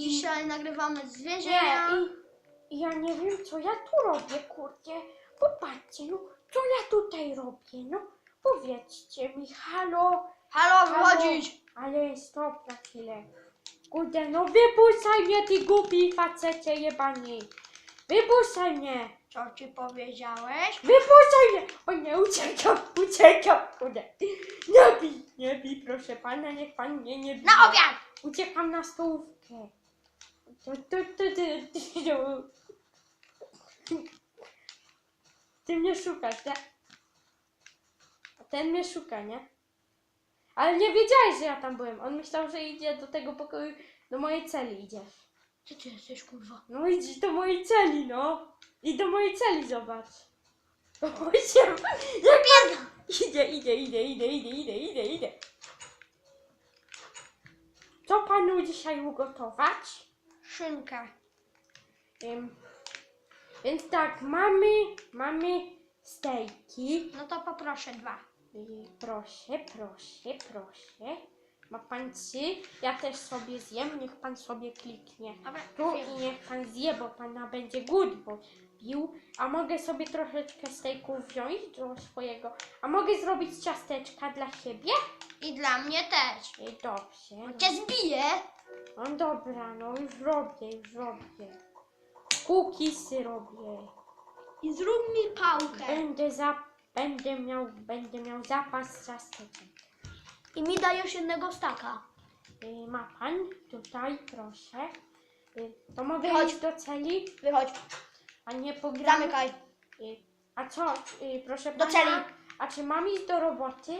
Dzisiaj nagrywamy z Nie, i, ja nie wiem, co ja tu robię, kurde. Popatrzcie, no, co ja tutaj robię, no. Powiedzcie mi, halo. Halo, wychodzić! Ale stop na chwilę. Kurde, no wypuszczaj mnie, ty głupi facecie jebani. Wypuszczaj mnie. Co ci powiedziałeś? Wypuszczaj mnie! O nie, uciekam, uciekam, kurde. Nie bij, nie bij, proszę pana, niech pan mnie nie bij. Na obiad! Uciekam na stołówkę. Ty mnie szukasz, tak? Ten mnie szuka, nie? Ale nie wiedziałeś, że ja tam byłem. On myślał, że idzie do tego pokoju, do mojej celi idziesz. Gdzie ty jesteś, kurwa? No idź do mojej celi, no. I do mojej celi zobacz. O, się, jak Pierdol! Idzie, idzie, idzie, idzie, idzie, idzie, idzie, idzie. Co panu dzisiaj ugotować? Szynkę. Ym, więc tak, mamy, mamy stejki. No to poproszę dwa. Y, Proszę, proszę, proszę. Ma pan trzy? Ja też sobie zjem, niech pan sobie kliknie. Dobra, Tu wiem. i niech pan zje, bo pana będzie bo pił. A mogę sobie troszeczkę stejków wziąć do swojego. A mogę zrobić ciasteczka dla siebie? I dla mnie też. Ej, dobrze. Bo cię zbiję. No dobra, no już robię, już robię. Kukisy robię. I zrób mi pałkę. Będę za... Będę miał, będę miał zapas ciasteczek. I mi dajesz jednego staka. Y, Ma pan tutaj, proszę. Y, To mogę Wychodź. iść do celi, Wychodź. A nie pogramy. Zamykaj. Y, A co, y, proszę Do pana? celi. A czy mam iść do roboty?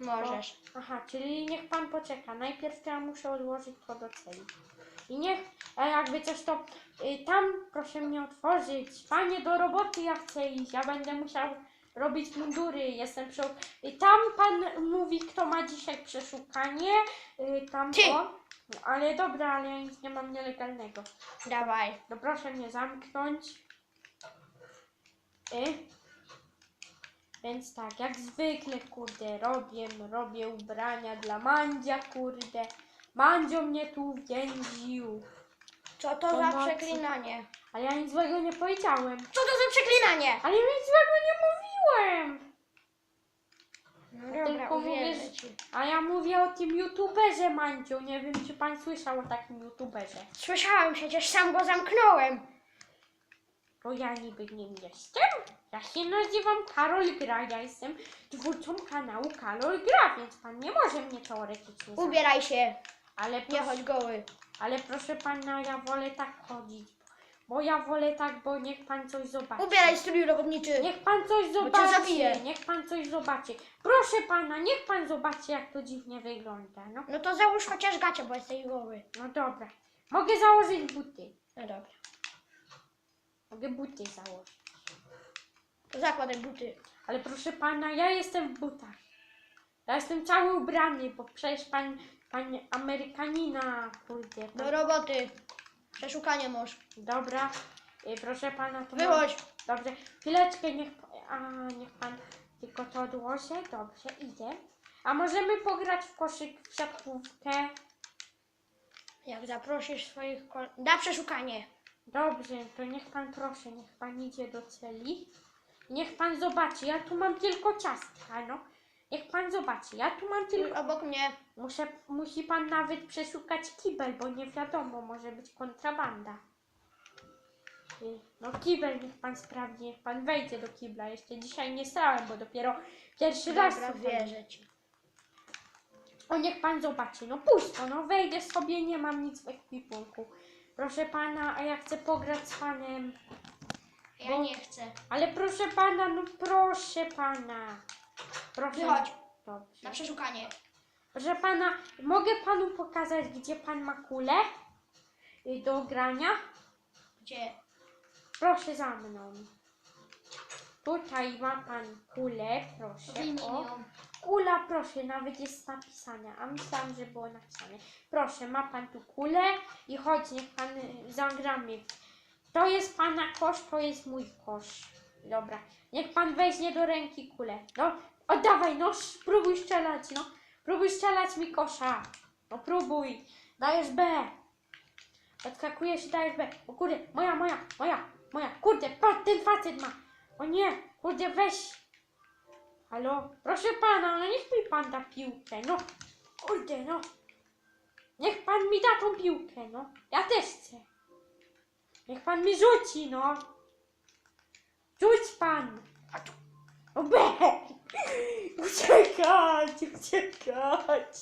Możesz. Aha, czyli niech pan poczeka. Najpierw to ja muszę odłożyć to do celi. I niech, a jakby coś to y, tam proszę mnie otworzyć. Panie, do roboty ja chcę iść. Ja będę musiał robić mundury. Jestem przy... I tam pan mówi, kto ma dzisiaj przeszukanie. Y, tam Ty. o. Ale dobra, ale ja nic nie mam nielegalnego. Dawaj. No proszę mnie zamknąć. Y? Więc tak, jak zwykle, kurde, robię, robię ubrania dla Mandzia, kurde. Mandzio mnie tu więził. Co to za Pomocy. przeklinanie? Ale ja nic złego nie powiedziałem. Co to za przeklinanie? Ale ja nic złego nie mówiłem. No Tylko dobra, uwierzę ci. A ja mówię o tym youtuberze, Mandzio. Nie wiem, czy pan słyszał o takim youtuberze. Słyszałem, przecież sam go zamknąłem. Bo ja niby nim jestem. Ja się nazywam Karol Gra. Ja jestem twórcą kanału Karol Gra, więc pan nie może mnie teoretycznie. Ubieraj się. Ale Nie proszę, chodź goły. ale proszę pana, ja wolę tak chodzić. Bo ja wolę tak, bo niech pan coś zobaczy. Ubieraj strój robotniczy. Niech pan coś cię zobaczy. zabiję. Niech pan coś zobaczy. Proszę pana, niech pan zobaczy, jak to dziwnie wygląda. No, No to załóż chociaż gacie, bo jesteś goły. no dobra. Mogę założyć buty. No dobra. Mogę buty założyć. To zakładaj buty. Ale proszę pana, ja jestem w butach. Ja jestem cały ubrany, bo przecież pan, pan Amerykanina, kurde. Do Pan... roboty. Przeszukanie masz. Dobra, y, proszę pana, to Wychodź. Mam... Dobrze, chwileczkę, niech, a, niech pan tylko to odłoży. Dobrze, idę. A możemy pograć w koszyk w siatkówkę? Jak zaprosisz swoich kol... Da przeszukanie. Dobrze, to niech pan proszę, niech pan idzie do celi. Niech pan zobaczy, ja tu mam tylko ciastka, no. Niech pan zobaczy, ja tu mam Tu tylko... obok mnie. Muszę, musi pan nawet przeszukać kibel, bo nie wiadomo, może być kontrabanda. Y, No kibel niech pan sprawdzi, niech pan wejdzie do kibla. Jeszcze dzisiaj nie stałem, bo dopiero pierwszy raz. Dobra, wierzę ci. O niech pan zobaczy, no pusto, no wejdę sobie, nie mam nic w ekwipunku. Proszę pana, a ja chcę pograć z panem. Ja Bo- nie chcę. Ale proszę pana, no proszę pana. Proszę. Wychodź. Dobrze. Na przeszukanie. Proszę pana, mogę panu pokazać, gdzie pan ma kulę y, do grania? Gdzie? Proszę za mną. Tutaj ma pan kulę, proszę. Wyjmij O, ją. Kula, proszę, nawet jest napisane, a myślałam, że było napisane. Proszę, ma pan tu kulę i chodź, niech pan y, zagramy. To jest pana kosz, to jest mój kosz. Dobra, niech pan weźmie do ręki kulę. No, oddawaj, no, spróbuj strzelać, no. Próbuj strzelać mi kosza. No próbuj. Dajesz B. Odskakujesz i dajesz B. O kurde, moja, moja, moja, moja. Kurde, ten facet ma. O nie, kurde, weź. Halo, proszę pana, no niech mi pan da piłkę, no. Kurde, no. Niech pan mi da tą piłkę, no. Ja też chcę. Niech pan mi rzuci, no. Rzuć pan. O B. Uciekać, uciekać.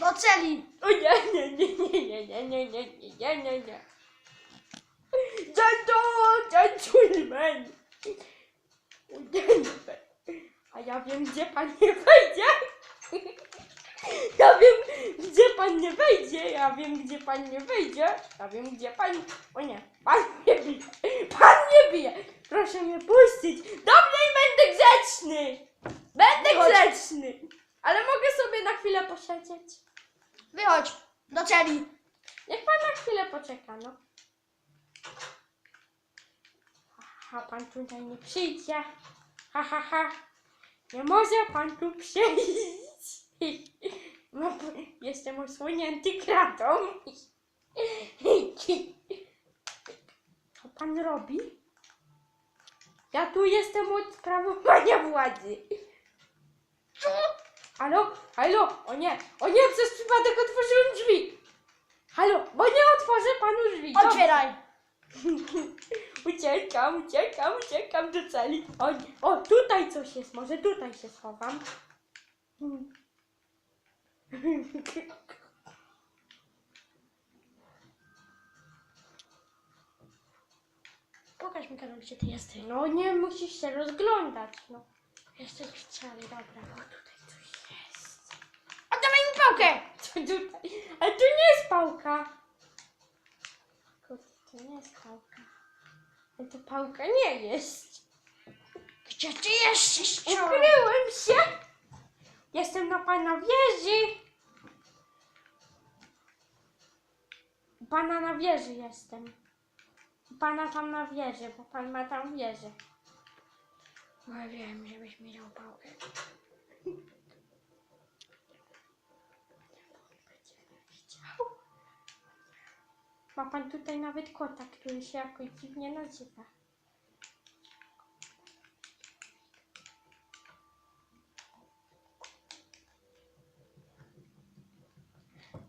Do celi. O nie, nie, nie, nie, nie, nie, nie, nie, nie, nie, nie, nie. Dziadu, gentleman. Gentleman. A ja wiem, gdzie pan nie wejdzie. Ja wiem, gdzie pan nie wejdzie. Ja wiem, gdzie pan nie wejdzie. Ja wiem, gdzie pan... O nie, pan nie bije. Pan nie bije. Proszę mnie puścić. Dobrze i będę grzeczny. Będę Chodź. grzeczny. Ale mogę sobie na chwilę posiedzieć. Wychodź. Do celi. Niech pan na chwilę poczeka, no. Ha, pan tutaj nie przyjdzie. Ha, ha, ha. Nie może pan tu przyjść. No, jestem osłonięty kratą. Co pan robi? Ja tu jestem od sprawowania władzy. Halo? Halo? O nie, o nie, przez przypadek otworzyłem drzwi. Halo, bo nie otworzę panu drzwi. Otwieraj. Uciekam, uciekam, uciekam do celi. O, o, tutaj coś jest, może tutaj się schowam. Pokaż mi, Karol, gdzie ty jesteś. No nie musisz się rozglądać, no. Jesteś w celi, dobra. O, tutaj coś jest. Oddawaj mi pałkę. Co tutaj? Ale tu nie jest pałka. To nie jest pałka. Ale to pałka nie jest. Gdzie ty jesteś, ciągle? Ukryłem się! Jestem na pana wieży! U Pana na wieży jestem. U Pana tam na wieży, bo pan ma tam wieżę. Ja wiem, żebyś mi dał pałkę. Ma pan tutaj nawet kota, który się jakoś dziwnie nazywa.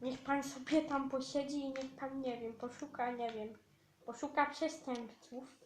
Niech pan sobie tam posiedzi i niech pan, nie wiem, poszuka, nie wiem, poszuka przestępców.